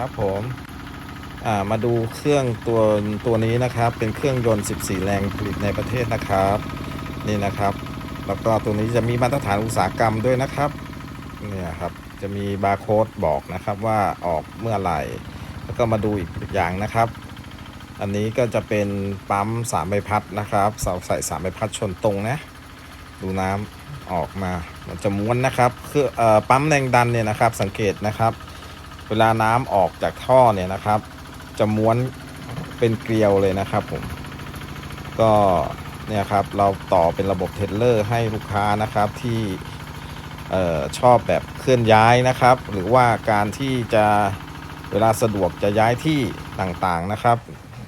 ครับผมมาดูเครื่องตัวตัวนี้นะครับ เป็นเครื่องยนต์ 14 แรงผลิตในประเทศนะครับ นี่นะครับ แล้วก็ตัวนี้จะมีมาตรฐานอุตสาหกรรมด้วยนะครับเนี่ยครับจะมีบาร์โค้ดบอกนะครับว่าออกเมื่อไหร่ แล้วก็มาดูอีกอย่างนะครับ อันนี้ก็จะเป็นปั๊มสามใบพัดนะครับเสาใส่สามใบพัดชนตรงนะ ดูน้ำออกมา มันจะม้วนนะครับคืออปั๊มแรงดันเนี่ยนะครับ สังเกตนะครับ เวลาน้ำออกจากท่อเนี่ยนะครับ จะม้วนเป็นเกลียวเลยนะครับผม ก็เนี่ยครับเราต่อเป็นระบบเทเลอร์ให้ลูกค้านะครับที่เอ่อชอบแบบเคลื่อนย้ายนะครับ หรือว่าการที่จะเวลาสะดวกจะย้ายที่ต่างๆนะครับ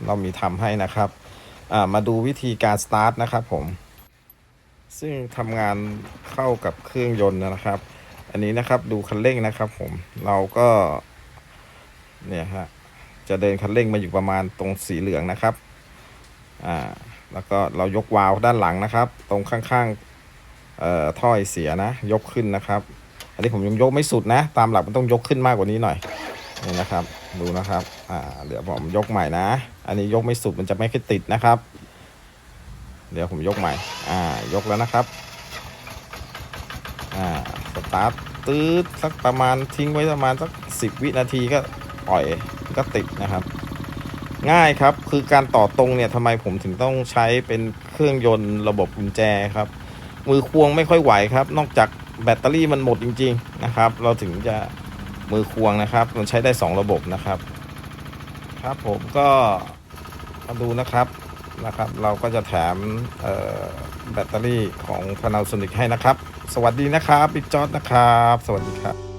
เรามีทำให้นะครับอ่ามาดูวิธีการสตาร์ทนะครับผม ซึ่งทำงานเข้ากับเครื่องยนต์นะครับ อันนี้นะครับดูคันเร่งนะครับผมเราก็ เนี่ยฮะจะเดินคันเร่งมาอยู่ประมาณตรงสีเหลืองนะครับอ่าแล้วก็เรายกวาล์วด้านหลังนะครับ ตรงข้างๆเอ่อท่อไอเสียนะ ยกขึ้นนะครับ อันนี้ผมยังยกไม่สุดนะ ตามหลักมันต้องยกขึ้นมากกว่านี้หน่อยนี่นะครับดูนะครับอ่าเดี๋ยวผมยกใหม่นะ อันนี้ยกไม่สุดมันจะไม่ค่อยติดนะครับ เดี๋ยวผมยกใหม่อ่ายกแล้วนะครับอ่าสตาร์ทตืดสักประมาณทิ้งไว้ประมาณสักสิบวินาทีก็ ปล่อยก็ติดนะครับ ง่ายครับคือการต่อตรงเนี่ยทำไมผมถึงต้องใช้เป็นเครื่องยนต์ระบบกุญแจครับ มือควงไม่ค่อยไหวครับ นอกจากแบตเตอรี่มันหมดจริง ๆนะครับ เราถึงจะมือควงนะครับ มันใช้ได้สองระบบนะครับ ครับผมก็มาดูนะครับนะครับ เราก็จะแถมแบตเตอรี่ของ Panasonic ให้นะครับ สวัสดีนะครับบิ๊กจอดนะครับ สวัสดีครับ